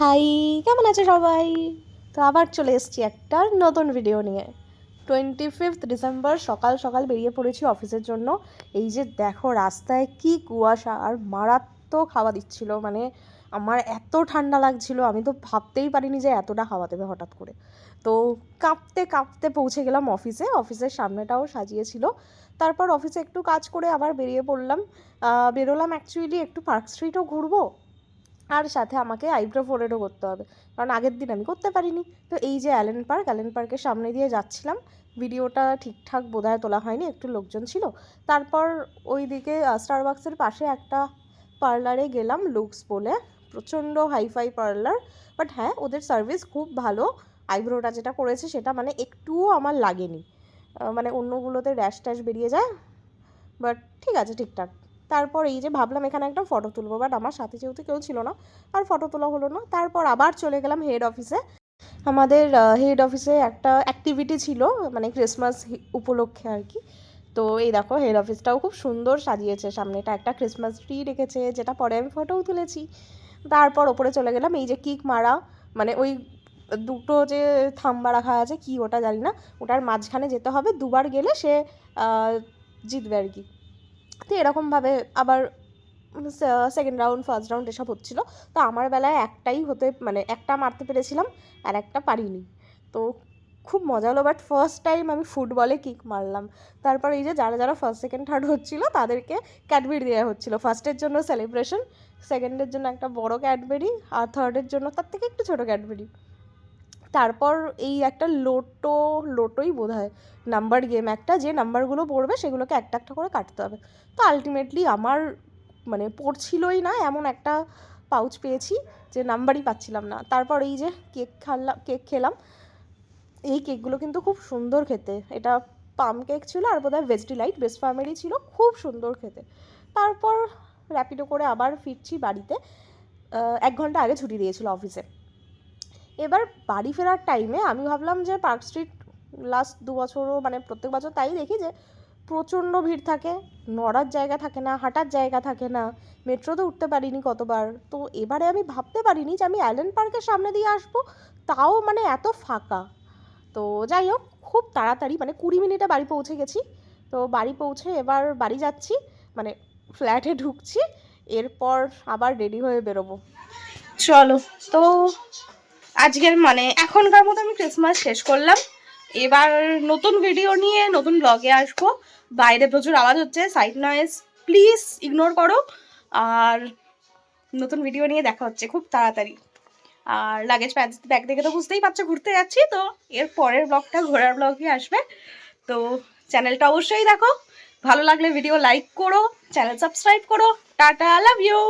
High, কেমন আছে সবাই? তো আবার চলে এসেছি একটা নতুন ভিডিও নিয়ে। টোয়েন্টি ফিফথ ডিসেম্বর সকাল সকাল বেরিয়ে পড়েছি অফিসের জন্য। এই যে দেখো, রাস্তায় কি কুয়াশা আর মারাত্মক হাওয়া দিচ্ছিল। মানে আমার এত ঠান্ডা লাগছিল, আমি তো ভাবতেই পারিনি যে এতটা হাওয়া দেবে হঠাৎ করে। তো কাঁপতে কাঁপতে পৌঁছে গেলাম অফিসে অফিসের সামনেটাও সাজিয়েছিল। তারপর অফিসে একটু কাজ করে আবার বেরিয়ে পড়লাম। বেরোলাম অ্যাকচুয়ালি একটু পার্ক স্ট্রিটও ঘুরবো। আর সাথে আমাকে আইব্রো ফোরেটও করতে হবে। কারণ আগের দিন আমি করতে পারিনি। তো এই যে অ্যালেন পার্ক, অ্যালেন পার্কের সামনে দিয়ে যাচ্ছিলাম। ভিডিওটা ঠিকঠাক বোধহয় তোলা হয়নি, একটু লোকজন ছিল। তারপর ওই দিকে স্টারবাক্সের পাশে একটা পার্লারে গেলাম লুকস বলে। প্রচণ্ড হাইফাই পার্লার। বাট হ্যাঁ ওদের সার্ভিস খুব ভালো। আইব্রোটা যেটা করেছে সেটা মানে একটুও আমার লাগেনি। মানে অন্যগুলোতে র্যাশ ট্যাশ বেরিয়ে যায়। বাট ঠিক আছে, ঠিকঠাক। তারপর এই যে ভাবলাম এখানে একটা ফটো তুলবো বাট আমার সাথে যেহেতু কেউ ছিল না, আর ফটো তোলা হলো না, তারপর আবার চলে গেলাম হেড অফিসে আমাদের হেড অফিসে একটা অ্যাক্টিভিটি ছিল মানে ক্রিসমাস উপলক্ষে আর কি। তো এই দেখো হেড অফিসটাও খুব সুন্দর সাজিয়েছে, সামনেটা একটা ক্রিসমাস ট্রি রেখেছে, যেটা পরে আমি ফটোও তুলেছি। তারপর ওপরে চলে গেলাম, এই যে কিক মারা মানে ওই দুটো যে থাম্বা রাখা আছে কি ওটা জানি না, ওটার মাঝখানে যেতে হবে, দুবার গেলে সে জিতবে আর কি। এরকমভাবে আবার সেকেন্ড রাউন্ড ফার্স্ট রাউন্ড এসব হচ্ছিল। তো আমার বেলায় একটাই হতে মানে একটা মারতে পেরেছিলাম আর একটা পারিনি। তো খুব মজা হলো বাট ফার্স্ট টাইম আমি ফুটবলে কিক মারলাম। তারপর এই যে যারা যারা ফার্স্ট সেকেন্ড থার্ড হচ্ছিল, তাদেরকে ক্যাডবেরি দেওয়া হচ্ছিল। ফার্স্টের জন্য সেলিব্রেশন সেকেন্ডের জন্য একটা বড় ক্যাডবেরি, আর থার্ডের জন্য তার থেকে একটু ছোটো ক্যাডবেরি। তারপর এই একটা লোটো, লোটোই বোধ হয় নাম্বার গেম একটা, যে নাম্বারগুলো পড়বে সেগুলোকে একটা একটা করে কাটতে হবে। তো আলটিমেটলি আমার মানে পড়ছিলই না, এমন একটা পাউচ পেয়েছি যে নাম্বারই পাচ্ছিলাম না। তারপর এই যে কেক খাল্লাম কেক খেলাম, এই কেকগুলো কিন্তু খুব সুন্দর খেতে। এটা পাম কেক ছিল আর বোধহয় ভেজিটিলাইট বেস্ট ফার্মেরই ছিল, খুব সুন্দর খেতে। তারপর র্যাপিডো করে আবার ফিরছি বাড়িতে। এক ঘণ্টা আগে ছুটি দিয়েছিল অফিসে এবার বাড়ি ফেরার টাইমে আমি ভাবলাম যে পার্ক স্ট্রিট লাস্ট দু বছরও মানে প্রত্যেক বছর তাই দেখি যে প্রচণ্ড ভিড় থাকে, নড়ার জায়গা থাকে না, হাঁটার জায়গা থাকে না, মেট্রোতে উঠতে পারিনি কতবার। তো এবারে আমি ভাবতে পারিনি যে আমি অ্যালেন পার্কের সামনে দিয়ে আসব, তাও মানে এত ফাঁকা। তো যাই হোক, খুব তাড়াতাড়ি মানে কুড়ি মিনিটে বাড়ি পৌঁছে গেছি। তো বাড়ি পৌঁছে এবার বাড়ি যাচ্ছি মানে ফ্ল্যাটে ঢুকছি, এরপর আবার রেডি হয়ে বেরোবো। চলো, তো আজকের মানে এখনকার মতো আমি ক্রিসমাস শেষ করলাম। এবার নতুন ভিডিও নিয়ে নতুন ব্লগে আসব। বাইরে প্রচুর আওয়াজ হচ্ছে সাইড নয়েজ প্লিজ ইগনোর করো। আর নতুন ভিডিও নিয়ে দেখা হচ্ছে খুব তাড়াতাড়ি। আর লাগেজ ব্যাগ দেখে তো বুঝতেই পারছ, ঘুরতে যাচ্ছি। তো এর পরের ব্লগটা ঘোরার ব্লগই আসবে। তো চ্যানেলটা অবশ্যই দেখো। ভালো লাগলে ভিডিও লাইক করো চ্যানেল সাবস্ক্রাইব করো। Tata love you